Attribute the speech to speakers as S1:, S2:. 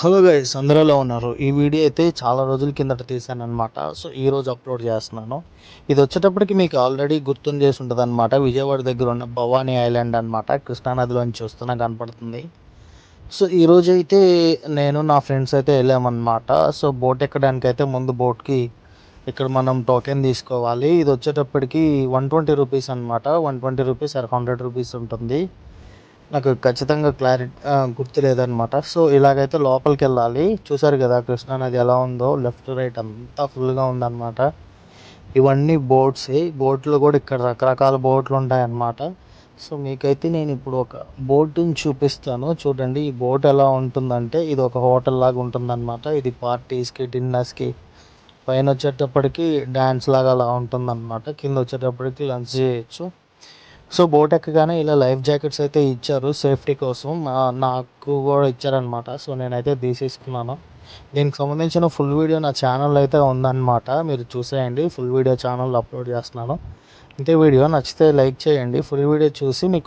S1: Hello guys అందరూ ఉన్నారు? ఈ వీడియో అయితే చాలా రోజుల కిందట తీసాను అనమాట సో ఈ రోజు అప్లోడ్ చేస్తున్నాను. ఇది వచ్చేటప్పటికి మీకు ఆల్రెడీ గుర్తుంది చేసి ఉంటుంది అనమాట విజయవాడ దగ్గర ఉన్న భవానీ ఐలాండ్ అనమాట కృష్ణానదిలోంచి చూస్తున్నా కనపడుతుంది. సో ఈ అయితే నేను నా ఫ్రెండ్స్ అయితే వెళ్ళామన్నమాట. సో బోట్ ఎక్కడానికి అయితే ముందు బోట్కి ఇక్కడ మనం టోకెన్ తీసుకోవాలి. ఇది వచ్చేటప్పటికి వన్ ట్వంటీ రూపీస్ అనమాట one twenty rupees or hundred rupees ఉంటుంది. నాకు ఖచ్చితంగా క్లారిటీ గుర్తు లేదనమాట సో ఇలాగైతే లోపలికి వెళ్ళాలి చూసారు కదా కృష్ణా నది ఎలా ఉందో? లెఫ్ట్ రైట్ అంతా ఫుల్గా ఉందన్నమాట. ఇవన్నీ బోట్సే. బోట్లు కూడా ఇక్కడ రకరకాల బోట్లు ఉంటాయన్నమాట. సో మీకైతే నేను ఇప్పుడు ఒక బోట్ని చూపిస్తాను. చూడండి ఈ బోట్ ఎలా ఉంటుందంటే ఇది ఒక హోటల్ లాగా ఉంటుందన్నమాట. ఇది పార్టీస్కి డిన్నర్స్కి పైన వచ్చేటప్పటికి డ్యాన్స్ లాగా అలా ఉంటుందన్నమాట. కింద వచ్చేటప్పటికి లంచ్ చేయొచ్చు. సో బోట్ ఎక్కగానే ఇలా లైఫ్ జాకెట్స్ అయితే ఇచ్చారు సేఫ్టీ కోసం. నాకు కూడా ఇచ్చారనమాట సో నేనైతే తీసేసుకున్నాను. దీనికి సంబంధించిన ఫుల్ వీడియో నా ఛానల్ అయితే ఉందన్నమాట. మీరు చూసేయండి. ఫుల్ వీడియో ఛానల్ అప్లోడ్ చేస్తున్నాను. ఇంతే వీడియో. నచ్చితే లైక్ చేయండి. ఫుల్ వీడియో చూసి మీకు